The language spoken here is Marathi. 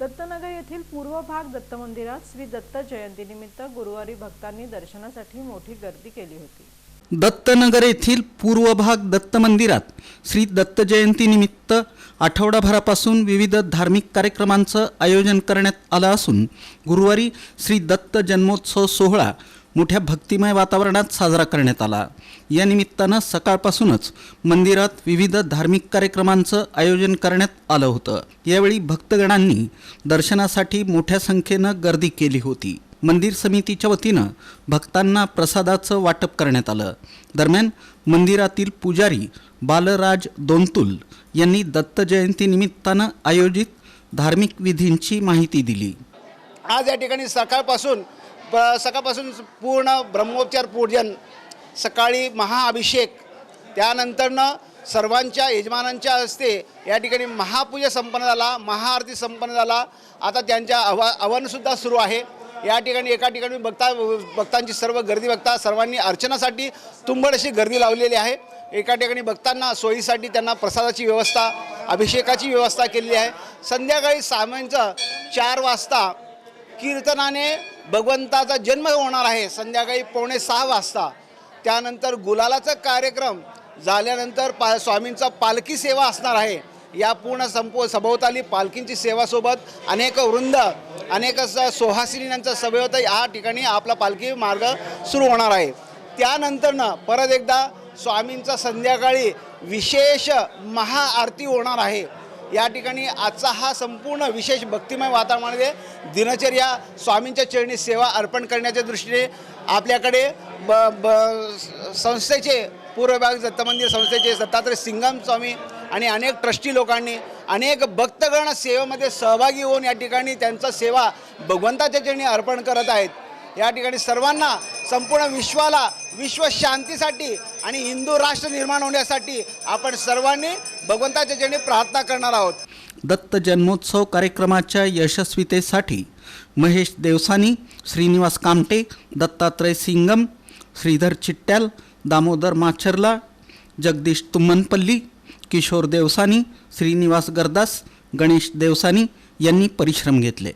दत्तनगर येथील पूर्व भाग दत्त मंदिरात श्री दत्त जयंतीनिमित्त गुरुवारी भक्तांनी दर्शनासाठी मोठी गर्दी केली होती. दत्तनगर येथील पूर्व भाग दत्त मंदिरात श्री दत्त जयंतीनिमित्त आठवडाभरापासून विविध धार्मिक कार्यक्रमांचं आयोजन करण्यात आलं असून गुरुवारी श्री दत्त जन्मोत्सव सोहळा मोठ्या भक्तिमय वातावरणात साजरा करण्यात आला. या निमित्तानं सकाळपासूनच मंदिरात विविध धार्मिक कार्यक्रमांचं आयोजन करण्यात आलं होतं. यावेळी भक्तगणांनी दर्शनासाठी मोठ्या संख्येनं गर्दी केली होती. मंदिर समितीच्या वतीनं भक्तांना प्रसादाचं वाटप करण्यात आलं. दरम्यान मंदिरातील पुजारी बालराज दोंतुल यांनी दत्त जयंतीनिमित्तानं आयोजित धार्मिक विधींची माहिती दिली. आज या ठिकाणी सकाळपासून प- सकाळपासून पूर्ण ब्रह्मोपचार पूजन सकाळी महाअभिषेक त्यानंतरनं सर्वांच्या यजमानांच्या हस्ते या ठिकाणी महापूजा संपन्न झाला महाआरती संपन्न झाला. आता त्यांच्या आवा आव्हानसुद्धा सुरू आहे. या ठिकाणी एका ठिकाणी बघता भक्तांची सर्व गर्दी बघता सर्वांनी अर्चनासाठी तुंबड अशी गर्दी लावलेली आहे. एका ठिकाणी बघताना सोयीसाठी त्यांना प्रसादाची व्यवस्था अभिषेकाची व्यवस्था केलेली आहे. संध्याकाळी सामांचं चार वाजता कीर्तनाने भगवंताचा जन्म होणार आहे. संध्याकाळी पावणे सहा वाजता. त्यानंतर गुलालाचा कार्यक्रम झाल्यानंतर पा स्वामींचा पालखी सेवा असणार आहे. या पूर्ण संपो सभोवताली पालखींची सेवासोबत अनेक वृंद अनेक स- सुहासिनींचा सभेवत या ठिकाणी आपला पालखी मार्ग सुरू होणार आहे. त्यानंतरनं परत एकदा स्वामींचा संध्याकाळी विशेष महाआरती होणार आहे. या ठिकाणी आजचा हा संपूर्ण विशेष भक्तिमय वातावरणामध्ये दिनचर्या स्वामींच्या चरणी सेवा अर्पण करण्याच्या दृष्टीने आपल्याकडे ब ब संस्थेचे पूर्व भाग दत्त मंदिर संस्थेचे दत्तात्रय सिंगम स्वामी आणि अनेक ट्रस्टी लोकांनी अनेक भक्तगण सेवेमध्ये सहभागी होऊन या ठिकाणी त्यांचा सेवा भगवंताच्या चरणी अर्पण करत आहेत. या ठिकाणी सर्वांना संपूर्ण विश्वाला विश्व शांतीसाठी आणि हिंदू राष्ट्र निर्माण होण्यासाठी आपण सर्वांनी भगवंताच्या चरणी प्रार्थना करणार आहोत. दत्त जन्मोत्सव कार्यक्रमाच्या यशस्वीतेसाठी महेश देवसानी श्रीनिवास कामटे दत्तात्रय सिंगम श्रीधर चिट्ट्याल दामोदर माचरला जगदीश तुम्मनपल्ली किशोर देवसानी श्रीनिवास गरदास गणेश देवसानी यांनी परिश्रम घेतले.